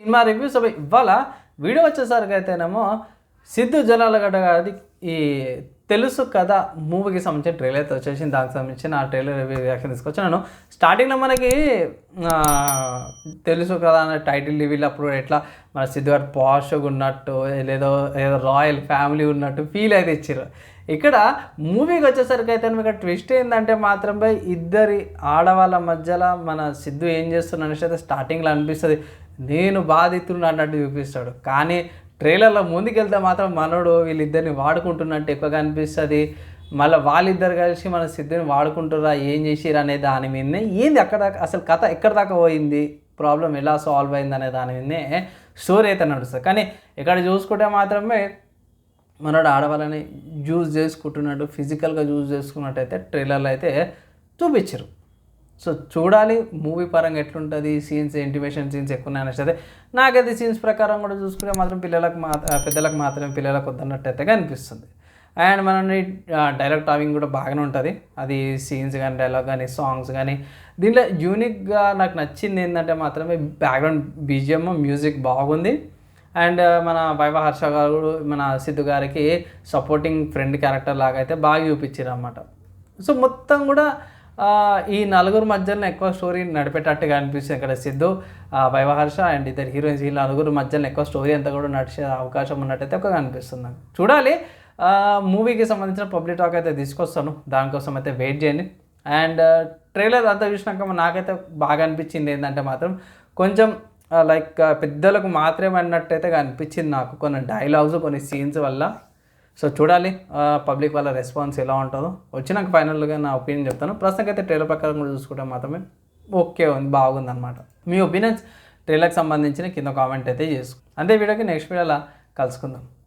Cinema reviews అవి ఇవాళ video వచ్చేసరికి అయితేనేమో సిద్ధు జలాలగడ్డ గారిది ఈ తెలుసు కదా మూవీకి సంబంధించిన ట్రైలర్ అయితే వచ్చేసింది. దానికి సంబంధించిన ఆ ట్రైలర్ రివ్యూ రియాక్షన్ తీసుకొచ్చాను. స్టార్టింగ్లో మనకి తెలుసు కదా అనే టైటిల్ రివీల్ అప్పుడు ఎట్లా మన సిద్ధు గారు పాష్గా ఉన్నట్టు లేదో ఏదో రాయల్ ఫ్యామిలీ ఉన్నట్టు ఫీల్ అయితే ఇచ్చారు ఇక్కడ మూవీకి వచ్చేసరికి అయితే ఇక్కడ ట్విస్ట్ ఏంటంటే మాత్రం ఇద్దరి ఆడవాళ్ళ మధ్యలో మన సిద్ధు ఏం చేస్తున్నా అనేసి అయితే స్టార్టింగ్లో అనిపిస్తుంది. నేను బాధితుడు అన్నట్టు చూపిస్తాడు. కానీ ట్రైలర్లో ముందుకెళ్తే మాత్రం మనోడు వీళ్ళిద్దరిని వాడుకుంటున్నట్టు ఎక్కువగా అనిపిస్తుంది. మళ్ళీ వాళ్ళిద్దరు కలిసి మన సిద్ధిని వాడుకుంటురా ఏం చేసిరు అనే దాని మీదనే ఏంది అక్కడ దాకా అసలు కథ ఎక్కడ దాకా పోయింది? ప్రాబ్లం ఎలా సాల్వ్ అయింది అనే దాని మీదనే స్టోరీ అయితే నడుస్తుంది. కానీ ఇక్కడ చూసుకుంటే మాత్రమే మనోడు ఆడవాళ్ళని యూజ్ చేసుకుంటున్నట్టు ఫిజికల్గా యూజ్ చేసుకున్నట్టయితే ట్రైలర్లో అయితే చూపించరు. సో చూడాలి మూవీ పరంగా ఎట్లుంటుంది సీన్స్ ఇంటిమేషన్ సీన్స్ ఎక్కువ ఉన్నాయి అనేసి నాకైతే సీన్స్ ప్రకారం కూడా చూసుకుంటే మాత్రం పిల్లలకు మా పెద్దలకు మాత్రమే పిల్లలకు వద్దన్నట్టయితే అనిపిస్తుంది అండ్ మన డైలాగ్ టాపింగ్ కూడా బాగానే ఉంటుంది. అది సీన్స్ కానీ డైలాగ్ కానీ సాంగ్స్ కానీ దీంట్లో యూనిక్గా నాకు నచ్చింది ఏంటంటే మాత్రమే బ్యాక్గ్రౌండ్ బీజిఎం మ్యూజిక్ బాగుంది. అండ్ మన వైవ హర్ష గారు మన సిద్ధు గారికి సపోర్టింగ్ ఫ్రెండ్ క్యారెక్టర్ లాగా అయితే బాగా చూపించారు అనమాట సో మొత్తం కూడా ఈ నలుగురు మధ్యలో ఎక్కువ స్టోరీ నడిపేటట్టుగా అనిపిస్తుంది ఇక్కడ సిద్ధు వైవహర్ష అండ్ ఇద్దరు హీరోయిన్స్ ఈ నలుగురు మధ్యలో ఎక్కువ స్టోరీ అంతా కూడా నడిచే అవకాశం ఉన్నట్టయితే ఎక్కువగా అనిపిస్తుంది నాకు చూడాలి మూవీకి సంబంధించిన పబ్లిక్ టాక్ అయితే తీసుకొస్తాను. దానికోసం అయితే వెయిట్ చేయండి. అండ్ ట్రైలర్ అంతా చూసినాక నాకైతే బాగా అనిపించింది ఏంటంటే మాత్రం కొంచెం లైక్ పెద్దలకు మాత్రమే అన్నట్టయితే అనిపించింది నాకు. కొన్ని డైలాగ్స్ కొన్ని సీన్స్ వల్ల సో చూడాలి పబ్లిక్ వాళ్ళ రెస్పాన్స్ ఎలా ఉంటుందో. వచ్చినాక ఫైనల్గా నా ఒపీనియన్ చెప్తాను. ప్రస్తుతం అయితే ట్రైలర్ ప్రకారం కూడా చూసుకుంటే మాత్రమే ఓకే ఉంది బాగుంది అనమాట మీ ఒపీనియన్స్ ట్రైలర్కి సంబంధించిన కింద కామెంట్ అయితే చేసుకో. అంతే వీడియోకి నెక్స్ట్ వీడియోలా కలుసుకుందాం.